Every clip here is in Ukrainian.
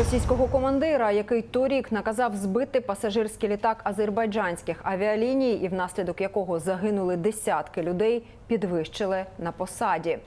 Російського командира, який торік наказав збити пасажирський літак азербайджанських авіаліній, і внаслідок якого загинули десятки людей, підвищили на посаді.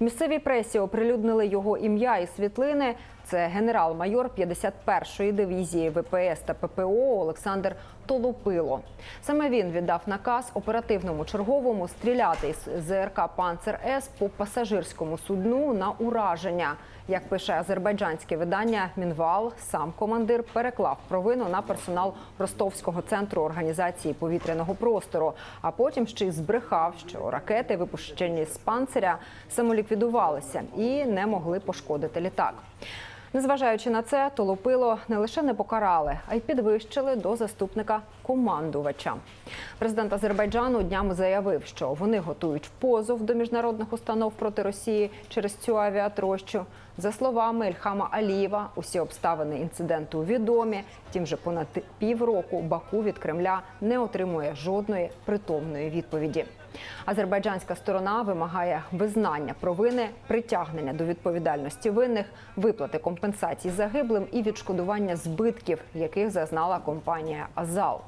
В місцевій пресі оприлюднили його ім'я і світлини. Це генерал-майор 51-ї дивізії ВПС та ППО Олександр Толопило. Саме він віддав наказ оперативному черговому стріляти із ЗРК Панцер С по пасажирському судну на ураження. Як пише азербайджанське видання Мінвал, сам командир переклав провину на персонал Ростовського центру організації повітряного простору, а потім ще й збрехав, що ракети, випущені з панциря, самоліквідувалися і не могли пошкодити літак. Незважаючи на це, Толопило не лише не покарали, а й підвищили до заступника командувача. Президент Азербайджану днями заявив, що вони готують позов до міжнародних установ проти Росії через цю авіатрощу. За словами Ільхама Алієва, усі обставини інциденту відомі. Втім, вже понад півроку Баку від Кремля не отримує жодної притомної відповіді. Азербайджанська сторона вимагає визнання провини, притягнення до відповідальності винних, виплати компенсацій загиблим і відшкодування збитків, яких зазнала компанія Азал.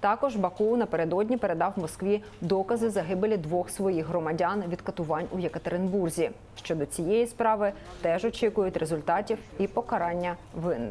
Також Баку напередодні передав Москві докази загибелі двох своїх громадян від катувань у Єкатеринбурзі. Щодо цієї справи теж очікують результатів і покарання винних.